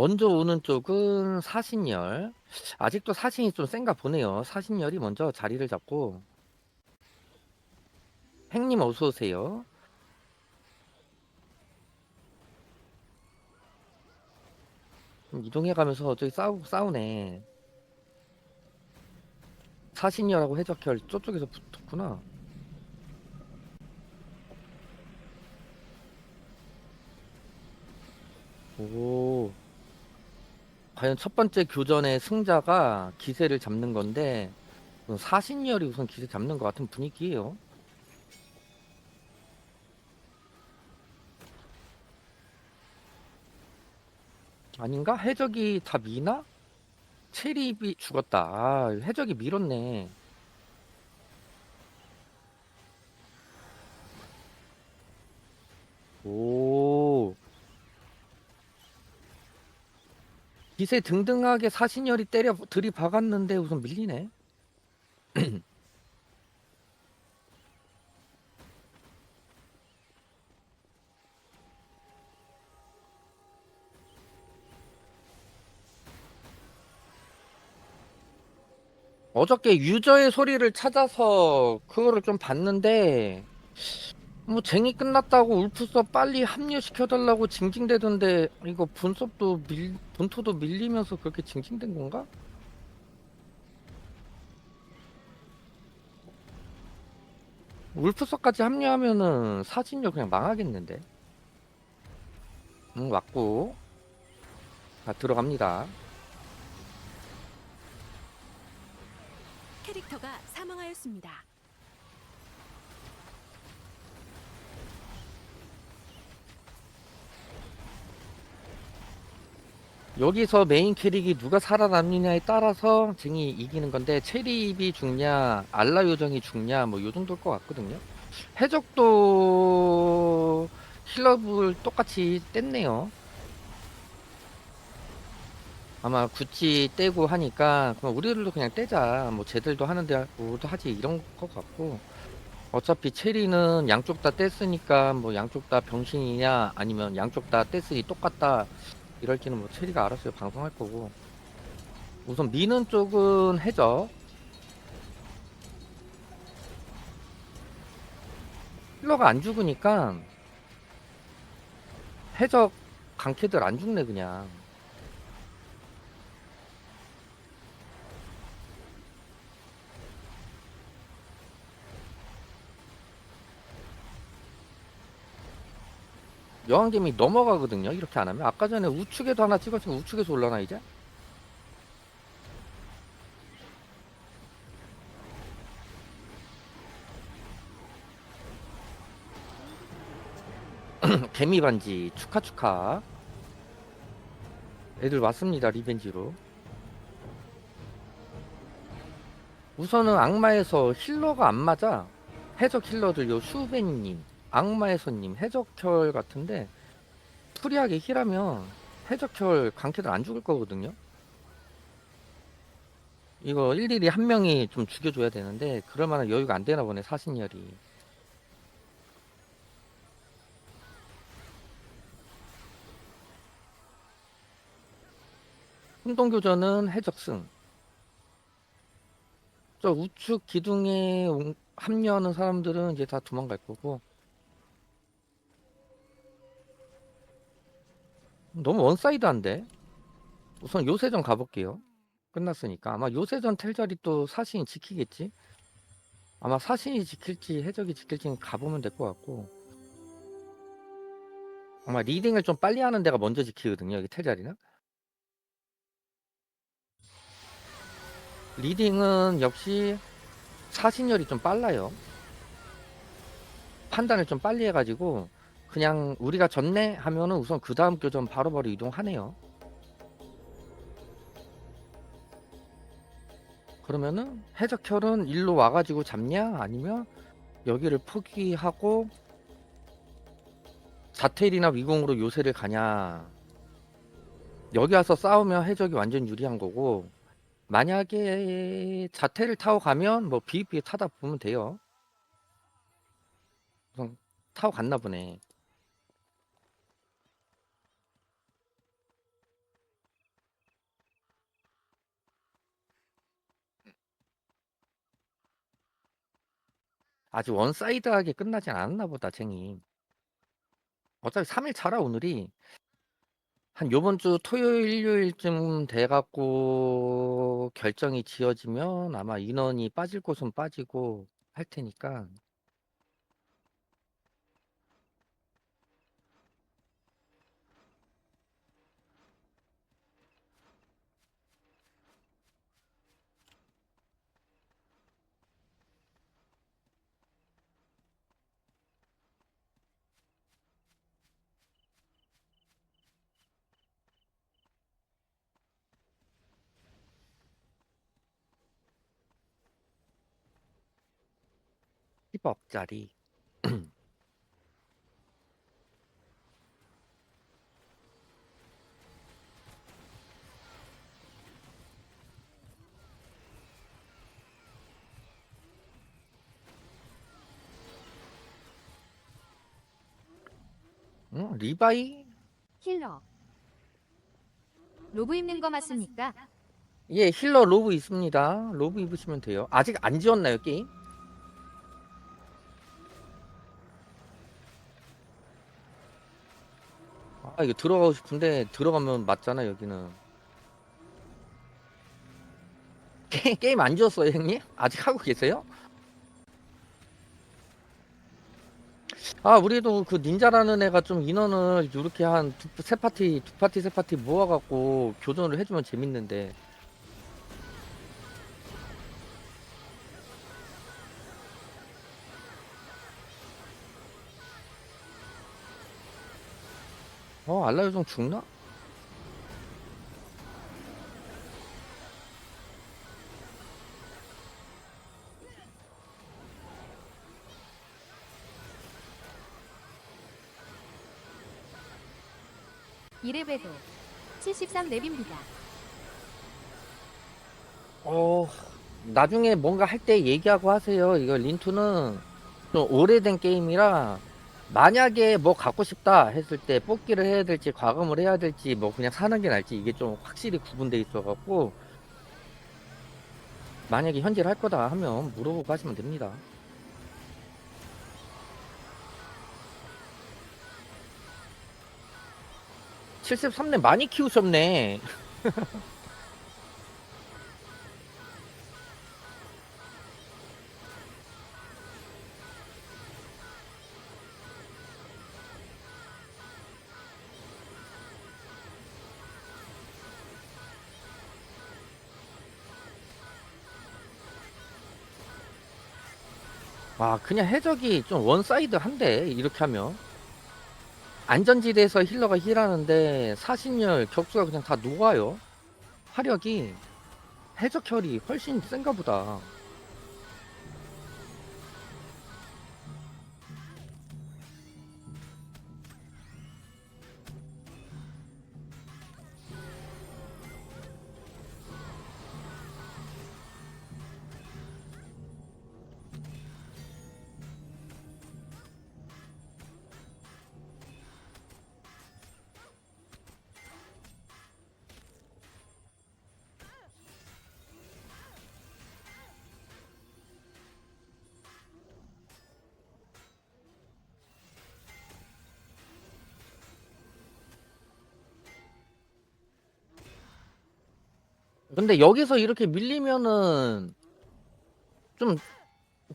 먼저 오는 쪽은 사신열. 아직도 사신이 좀 센가 보네요. 사신열이 먼저 자리를 잡고. 행님 어서 오세요. 좀 이동해가면서 저기 싸우, 싸우네. 사신열하고 해적혈 저쪽에서 붙었구나. 오. 과연 첫 번째 교전의 승자가 기세를 잡는 건데 우선 사신열이 우선 기세 잡는 것 같은 분위기예요. 아닌가? 해적이 다 미나? 체리비 죽었다. 아, 해적이 밀었네. 오. 기세 등등하게 사신열이 때려 들이박았는데 우선 밀리네. 어저께 유저의 소리를 찾아서 그거를 좀 봤는데 뭐 쟁이 끝났다고 울프서 빨리 합류시켜달라고 징징대던데 이거 분섭도 밀 본토도 밀리면서 그렇게 징징댄 건가? 울프서까지 합류하면은 사진력 그냥 망하겠는데. 응 왔고 자 들어갑니다. 캐릭터가 사망하였습니다. 여기서 메인 캐릭이 누가 살아남느냐에 따라서 쟁이 이기는 건데 체리입이 죽냐 알라 요정이 죽냐 뭐 요 정도일 것 같거든요. 해적도 힐러블 똑같이 뗐네요. 아마 구찌 떼고 하니까 그럼 우리들도 그냥 떼자. 뭐 쟤들도 하는데 우리도 하지. 이런 것 같고. 어차피 체리는 양쪽 다 뗐으니까 뭐 양쪽 다 병신이냐 아니면 양쪽 다 뗐으니 똑같다 이럴지는 뭐 체리가 알았어요 방송할 거고. 우선 미는 쪽은 해적 힐러가 안 죽으니까 해적 강캐들 안 죽네 그냥 여왕개미 넘어가거든요. 이렇게 안 하면. 아까 전에 우측에도 하나 찍었으면 우측에서 올라나 이제? 개미 반지. 축하 축하. 애들 왔습니다 리벤지로. 우선은 악마에서 힐러가 안 맞아. 해적 힐러들 요 슈베니님 악마의 손님 해적혈 같은데 프리하게 힐하면 해적혈 강캐들 안 죽을 거거든요. 이거 일일이 한 명이 좀 죽여줘야 되는데 그럴 만한 여유가 안 되나 보네 사신열이. 혼동교전은 해적승. 저 우측 기둥에 온- 합류하는 사람들은 이제 다 도망갈 거고 너무 원사이드한데? 우선 요새전 가볼게요. 끝났으니까. 아마 요새전 텔자리 또 사신이 지키겠지? 아마 사신이 지킬지 해적이 지킬지는 가보면 될 것 같고. 아마 리딩을 좀 빨리 하는 데가 먼저 지키거든요. 여기 텔자리는. 리딩은 역시 사신열이 좀 빨라요. 판단을 좀 빨리 해가지고 그냥 우리가 졌네 하면은 우선 그 다음 교전 바로바로 이동하네요. 그러면은 해적혈은 일로 와가지고 잡냐 아니면 여기를 포기하고 자텔이나 위공으로 요새를 가냐 여기 와서 싸우면 해적이 완전 유리한 거고 만약에 자텔을 타고 가면 뭐 비비에 타다 보면 돼요. 우선 타고 갔나 보네. 아직 원사이드하게 끝나진 않았나 보다 쟁이. 어차피 3일 차라 오늘이 한 요번 주 토요일 일요일쯤 돼 갖고 결정이 지어지면 아마 인원이 빠질 곳은 빠지고 할 테니까 힙억짜리 응? 리바이? 힐러. 로브 입는 거 맞습니까? 예, 힐러 로브 있습니다. 로브 입으시면 돼요. 아직 안 지웠나요, 게임? 아, 이거 들어가고 싶은데 들어가면 맞잖아, 여기는. 게, 게임 안 지웠어요, 형님? 아직 하고 계세요? 아, 우리도 그 닌자라는 애가 좀 인원을 이렇게 한 두, 세 파티, 두 파티, 세 파티 모아갖고 교전을 해주면 재밌는데. 어, 알라 요정 죽나? 이레베도 73 랩입니다. 어, 나중에 뭔가 할 때 얘기하고 하세요. 이거 린투는 좀 오래된 게임이라 만약에 뭐 갖고 싶다 했을 때 뽑기를 해야 될지 과금을 해야 될지 뭐 그냥 사는 게 나을지 이게 좀 확실히 구분돼 있어갖고 만약에 현질 할 거다 하면 물어보고 하시면 됩니다. (73년) 많이 키우셨네 와 그냥 해적이 좀 원사이드 한데 이렇게 하면. 안전지대에서 힐러가 힐하는데 사신열 격수가 그냥 다 녹아요. 화력이 해적 혈이 훨씬 센가 보다 근데 여기서 이렇게 밀리면은 좀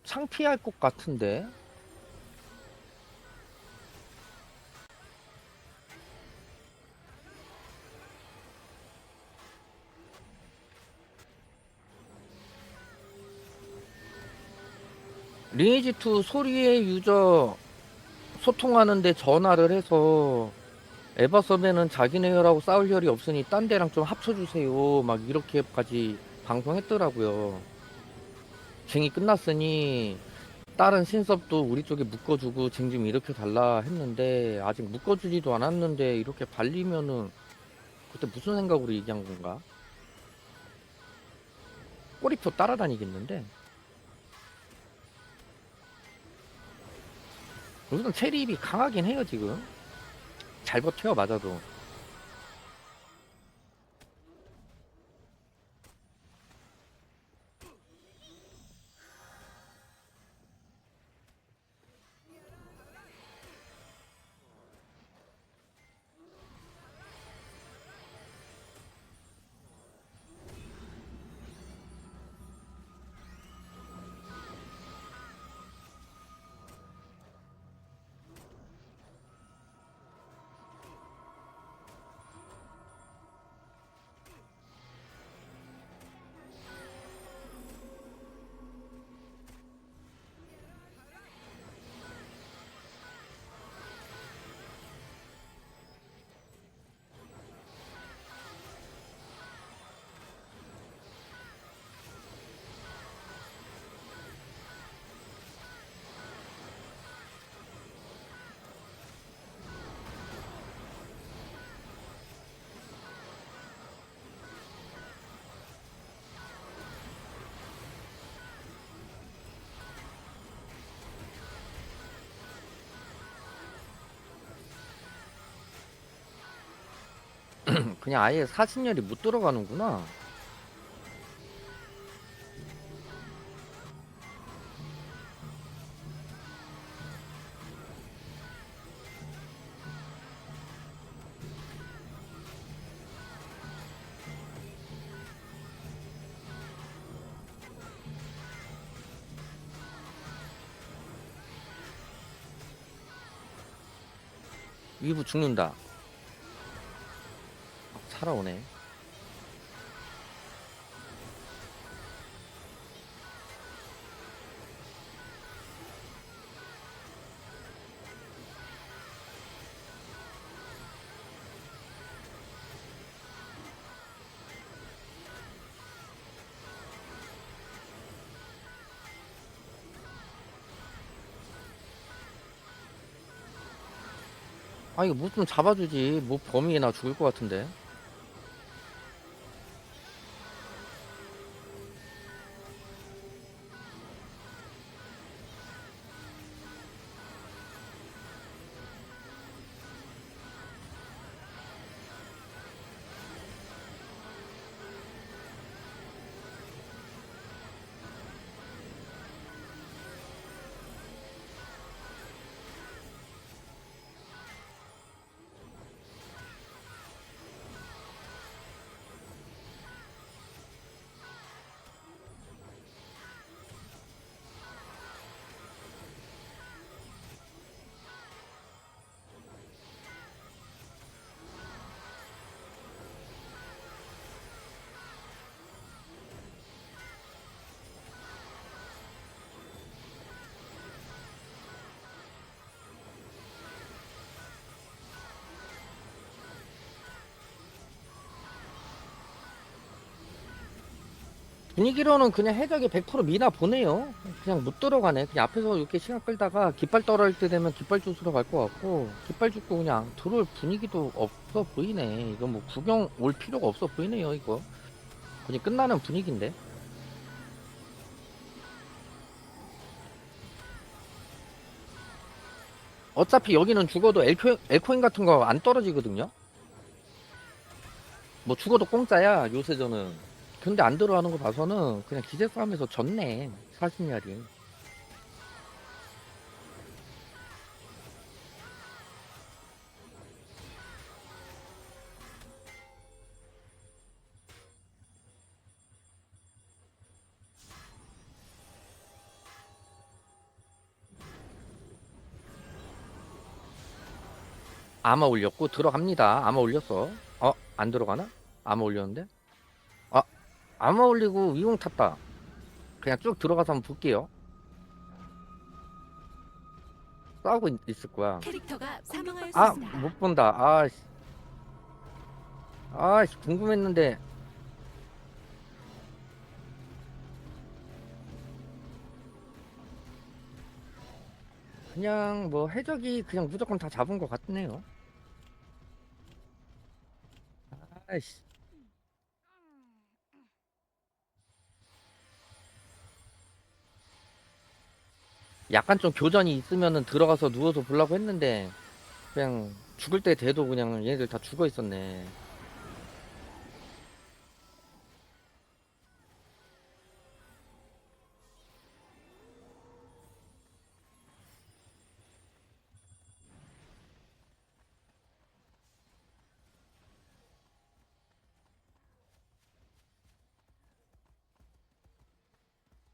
창피할 것 같은데? 리니지2 소리의 유저 소통하는데 전화를 해서 에바서베는 자기네 혈하고 싸울 혈이 없으니 딴 데랑 좀 합쳐주세요. 막 이렇게까지 방송했더라고요. 쟁이 끝났으니 다른 신섭도 우리 쪽에 묶어주고 쟁 좀 일으켜 달라 했는데 아직 묶어주지도 않았는데 이렇게 발리면은 그때 무슨 생각으로 얘기한 건가? 꼬리표 따라다니겠는데? 여기는 체리입이 강하긴 해요 지금 잘 버텨요 맞아도 그냥 아예 사신열이 못 들어가는구나. 위부 죽는다. 살아오네. 아 이거 뭐좀 잡아주지 뭐 범위나 죽을 것 같은데 분위기로는 그냥 해적이 100% 미나 보네요. 그냥 못 들어가네. 그냥 앞에서 이렇게 시간 끌다가 깃발 떨어질 때 되면 깃발 주스러 갈 것 같고 깃발 죽고 그냥 들어올 분위기도 없어 보이네. 이거 뭐 구경 올 필요가 없어 보이네요 이거. 그냥 끝나는 분위기인데. 어차피 여기는 죽어도 엘코, 엘코인 같은 거 안 떨어지거든요? 뭐 죽어도 공짜야 요새 저는 근데 안 들어가는 거 봐서는 그냥 기재 싸움에서 졌네 40년이 아마 올렸고 들어갑니다 아마 올렸어 어? 안 들어가나? 아마 올렸는데? 아 아마 올리고 위용 탔다. 그냥 쭉 들어가서 한번 볼게요. 싸우고 있, 있을 거야. 캐릭터가 아 사망하였습니다. 못 본다. 아 씨. 아 씨 궁금했는데. 그냥 뭐 해적이 그냥 무조건 다 잡은 것 같네요. 아이씨 약간 좀 교전이 있으면은 들어가서 누워서 보려고 했는데 그냥 죽을 때 돼도 그냥 얘네들 다 죽어 있었네.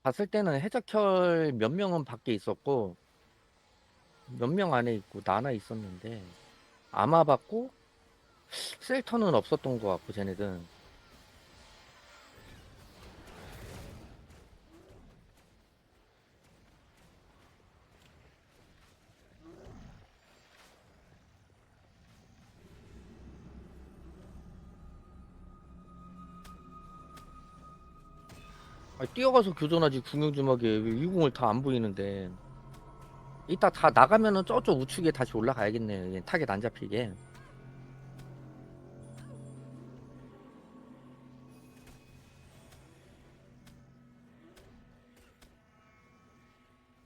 봤을 때는 해적혈 몇 명은 밖에 있었고 몇 명 안에 있고 나 하나 있었는데 아마 받고 셀터는 없었던 것 같고 쟤네들 아, 뛰어가서 교전하지 궁용주먹에 왜 위공을 다 안 보이는데 이따 다 나가면은 저쪽 우측에 다시 올라가야겠네 얘 타겟 안 잡히게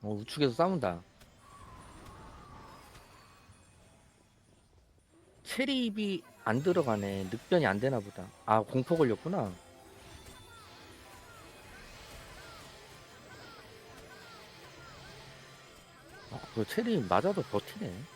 어 우측에서 싸운다 체리입이 안 들어가네. 늑변이 안 되나 보다. 아, 공포 걸렸구나. 아, 그 체리 맞아도 버티네.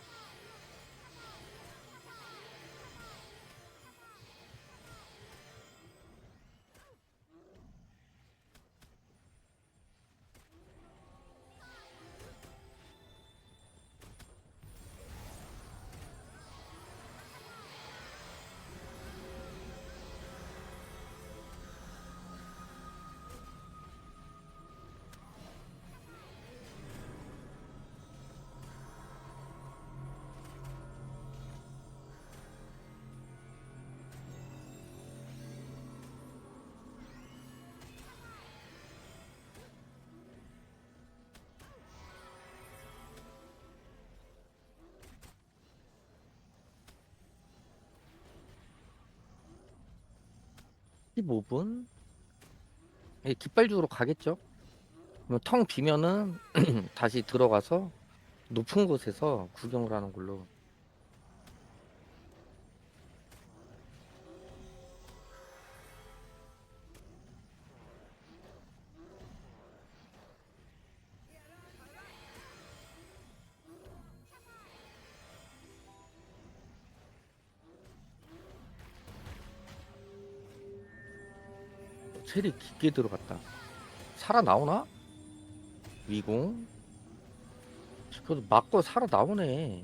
15분? 예, 깃발주로 가겠죠? 텅 비면은 다시 들어가서 높은 곳에서 구경을 하는 걸로. 체리 깊게 들어갔다. 살아 나오나? 위공. 그래도 맞고 살아 나오네.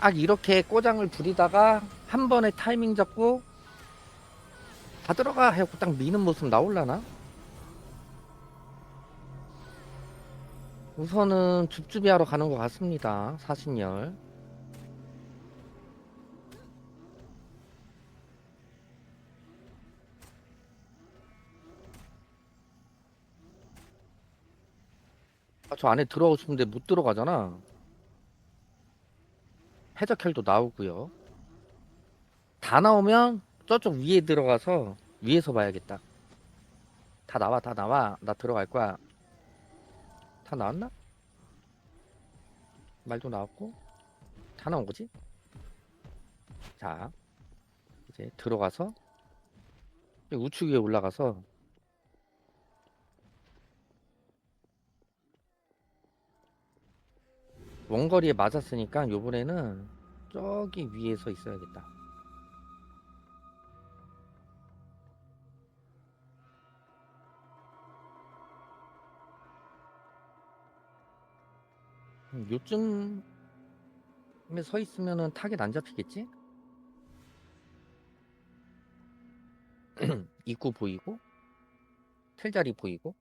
딱 이렇게 꼬장을 부리다가 한 번에 타이밍 잡고 다 들어가 해갖고 딱 미는 모습 나올라나? 우선은 줍줍이 하러 가는 것 같습니다. 사신열. 아, 저 안에 들어가고 싶은데 못 들어가잖아. 해적혈도 나오고요. 다 나오면 저쪽 위에 들어가서 위에서 봐야겠다. 다 나와, 다 나와. 나 들어갈 거야. 다 나왔나? 말도 나왔고 다 나온 거지? 자, 이제 들어가서 이 우측 위에 올라가서 원거리에 맞았으니까 요번에는 저기 위에서 있어야겠다. 음, 요쯤에 서 있으면은 타겟 안 잡히겠지? 입구 보이고 텔자리 보이고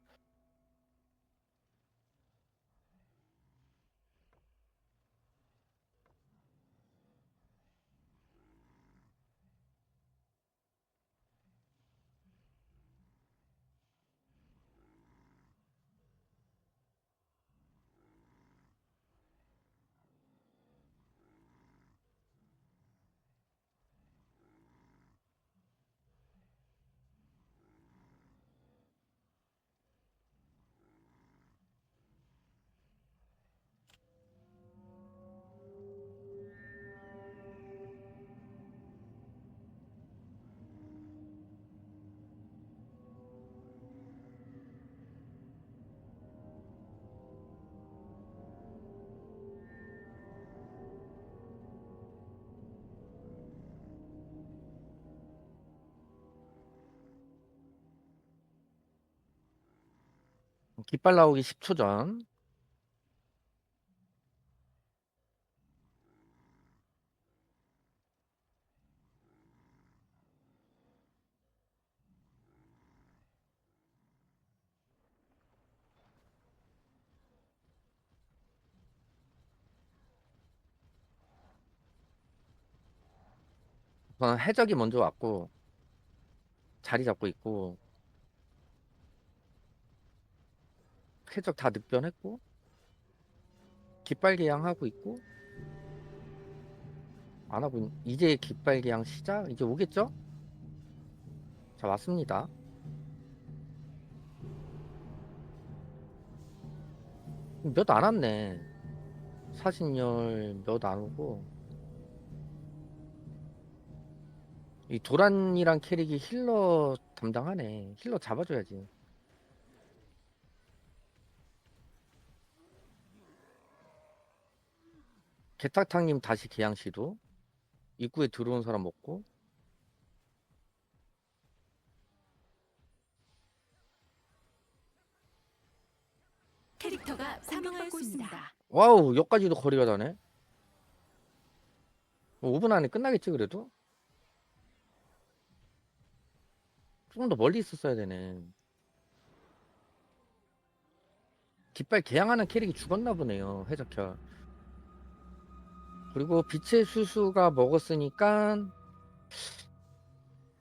깃발 나오기 10초 전. 우선 해적이 먼저 왔고 자리 잡고 있고 해적 다 늑변했고 깃발개양 하고 있고 안 하고 있- 이제 깃발개양 시작 이제 오겠죠? 자 왔습니다. 몇 안 왔네. 사신열 몇 안 오고 이 도란이랑 캐릭이 힐러 담당하네. 힐러 잡아줘야지. 개탁탕님 다시 개양 시도. 입구에 들어온 사람 없고. 캐릭터가 사망하였습니다. 와우, 여기까지도 거리가 다네. 5분 안에 끝나겠지, 그래도? 조금 더 멀리 있었어야 되네. 깃발 개양하는 캐릭이 죽었나 보네요, 해적혈. 그리고 빛의 수수가 먹었으니까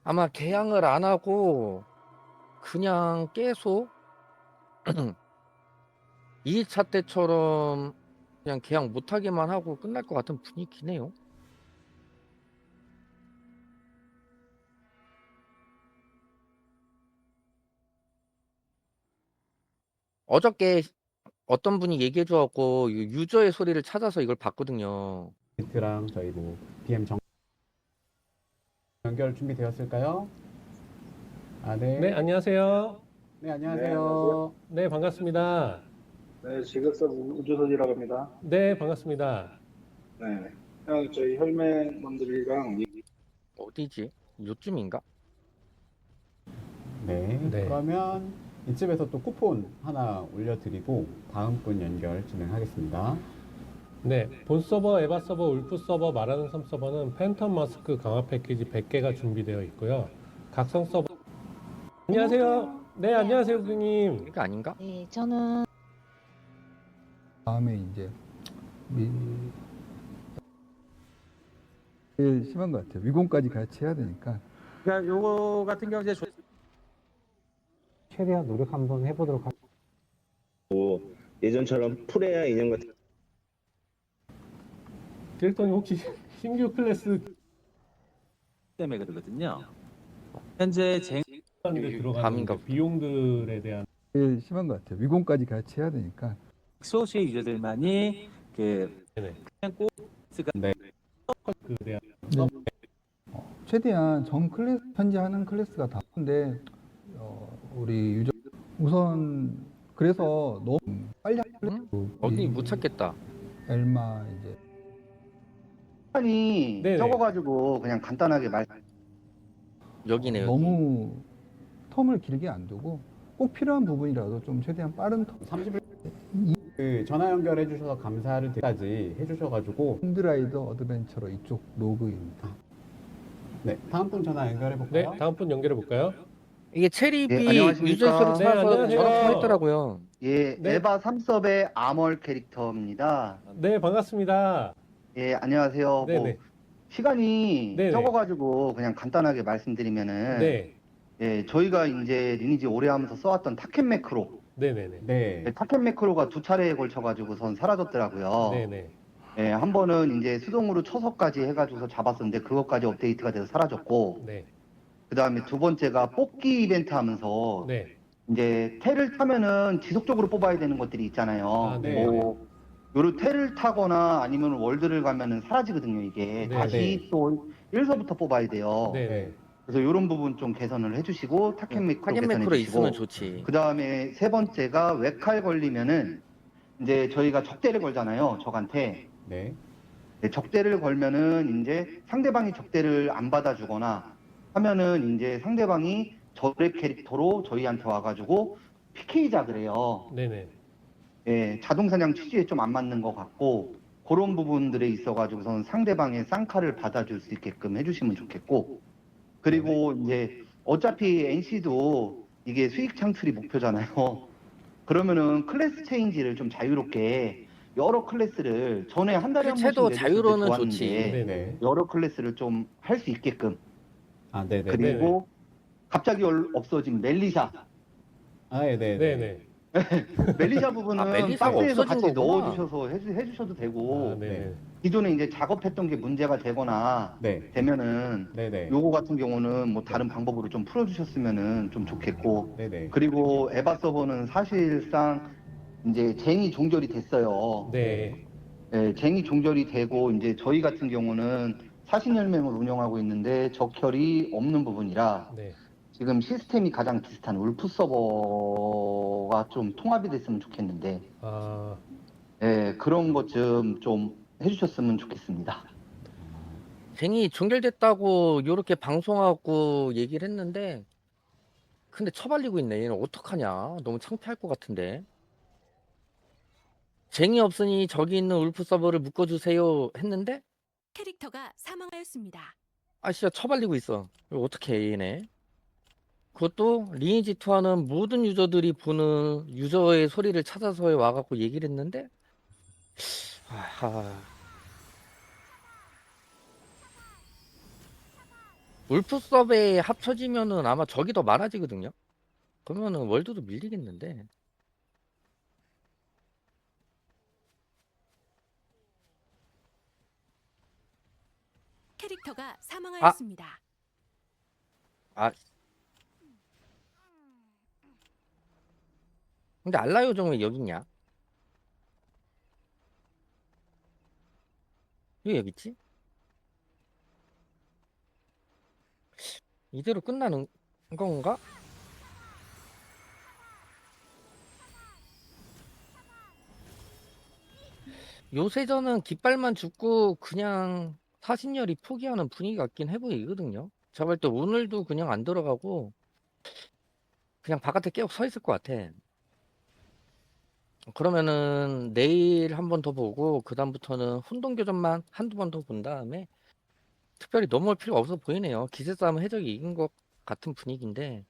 아마 개양을 안 하고 그냥 계속 2차 때처럼 그냥 개양 못하게만 하고 끝날 것 같은 분위기네요. 어저께 어떤 분이 얘기해 유- 유저의 소리를 찾아서 이걸 봤거든요. 랑 저희 뭐 DM 정 연결 준비되었을까요? 아, 네. 네, 안녕하세요. 네, 안녕하세요. 네, 반갑습니다. 네, 지급사 우주선이라고 합니다. 네, 반갑습니다. 네. 형, 저희 혈맹분들이랑 이- 어디지? 요쯤인가? 네. 네. 그러면 이쯤에서 또 쿠폰 하나 올려드리고 다음 분 연결 진행하겠습니다. 네, 본 서버, 에바 서버, 울프 서버, 말하는 섬 서버는 팬텀 마스크 강화 패키지 100개가 준비되어 있고요. 각성 서버. 안녕하세요. 네, 안녕하세요, 고객님. 이거 아닌가? 네, 저는 다음에 이제 미... 제일 심한 것 같아요. 위공까지 같이 해야 되니까 그러니까 요거 같은 경우 이제 조- 최대한 노력 한번 해보도록 하겠습니다. 예전처럼 프레야 인형 같은 디렉터님 혹시 신규 클래스 때문에 그러거든요. 현재 쟁 하는데 이- 들어가는 감인가 이제 보다. 비용들에 대한 제일 심한 것 같아요. 위공까지 같이 해야 되니까 소수의 유저들만이 그 네네. 그냥 꼭그 대한 최대한 전 클래스 현재 하는 클래스가 다 근데 어, 우리 유저 우선 그래서 너무 빨리 하려고 응? 어디 이 못 찾겠다. 엘마 이제 시간이 네네. 적어가지고 그냥 간단하게 말 여기네 여기. 너무 텀을 길게 안 두고 꼭 필요한 부분이라도 좀 최대한 빠른 텀 30일 그 전화 연결해 주셔서 감사를 드리까지 해주셔 가지고 홈드라이더 어드벤처러 이쪽 로그인 네 다음 분 전화 연결해 네, 볼까요? 다음 분 연결해 볼까요? 이게 체리비 예, 안녕하십니까. 유저 소리 네, 찾아서 안녕하세요. 저랑 통했더라고요. 예, 네. 에바 3섭의 아멀 캐릭터입니다. 네, 반갑습니다. 예, 안녕하세요. 뭐 네네. 시간이 네네. 적어가지고 그냥 간단하게 말씀드리면은 네, 예, 저희가 이제 리니지 오래 하면서 써왔던 타켓 매크로 네네네. 네. 예, 타켓 매크로가 두 차례에 걸쳐가지고선 사라졌더라고요. 네네. 예, 한 번은 이제 수동으로 쳐서까지 해가지고서 잡았었는데 그것까지 업데이트가 돼서 사라졌고 네, 그 다음에 두 번째가 뽑기 이벤트 하면서 네. 이제 테를 타면은 지속적으로 뽑아야 되는 것들이 있잖아요. 아, 네. 뭐 요런 테를 타거나 아니면 월드를 가면은 사라지거든요, 이게. 네, 다시 네. 또 1서부터 뽑아야 돼요. 네네. 그래서 요런 부분 좀 개선을 해주시고 타켓 매크로 타겟 개선해 매크로 주시고 있으면 좋지. 그 다음에 세 번째가 외칼 걸리면은 이제 저희가 적대를 걸잖아요, 적한테. 네. 네, 적대를 걸면은 이제 상대방이 적대를 안 받아주거나 하면은 이제 상대방이 저의 캐릭터로 저희한테 와가지고 PK작을 해요. 네네. 예, 자동 사냥 취지에 좀 안 맞는 것 같고 그런 부분들에 있어가지고서는 상대방의 쌍칼을 받아줄 수 있게끔 해주시면 좋겠고 그리고 이제 어차피 NC도 이게 수익 창출이 목표잖아요. 그러면은 클래스 체인지를 좀 자유롭게 여러 클래스를 전에 한 달에 한 번씩 때 자유로는 좋았는데 좋지. 네네. 네. 여러 클래스를 좀 할 수 있게끔 아, 네네. 그리고 갑자기 얼- 없어진 멜리샤 아, 네, 네. 네네. 멜리샤 부분은 아, 멜리샤가 박스에서 없어진 같이 거구나. 넣어주셔서 해주, 해주셔도 되고 아, 네네. 기존에 이제 작업했던 게 문제가 되거나 네. 되면은 네, 네. 요거 같은 경우는 뭐 다른 방법으로 좀 풀어주셨으면은 좀 좋겠고 네, 네. 그리고 에바 서버는 사실상 이제 쟁이 종결이 됐어요. 네. 예, 쟁이 종결이 되고 이제 저희 같은 경우는 사신열맹을 운영하고 있는데 적혈이 없는 부분이라 네. 지금 시스템이 가장 비슷한 울프 서버가 좀 통합이 됐으면 좋겠는데 아, 예, 그런 것 좀 좀 해주셨으면 좋겠습니다. 쟁이 종결됐다고 요렇게 방송하고 얘기를 했는데 근데 처발리고 있네. 얘는 어떡하냐. 너무 창피할 것 같은데. 쟁이 없으니 저기 있는 울프 서버를 묶어주세요 했는데 캐릭터가 사망하였습니다. 아 진짜 처발리고 있어. 이거 어떻게 해 얘네. 그것도 리니지 투하는 모든 유저들이 보는 유저의 소리를 찾아서 와갖고 얘기를 했는데 아하. 울프 서버에 합쳐지면은 아마 적이 더 많아지거든요. 그러면은 월드도 밀리겠는데. 캐릭터가 사망하였습니다. 아. 근데 알라 요정 왜 여기 있냐? 왜 여기 있지? 이대로 끝나는 건가? 요새저는 깃발만 죽고 그냥 사신열이 포기하는 분위기 같긴 해 보이거든요. 제가 볼때 오늘도 그냥 안 들어가고 그냥 바깥에 계속 서 있을 것 같아. 그러면은 내일 한번더 보고 그다음부터는 혼동교전만 한두 번더 본 다음에 특별히 넘어올 필요가 없어 보이네요. 기세 싸움은 해적이 이긴 것 같은 분위기인데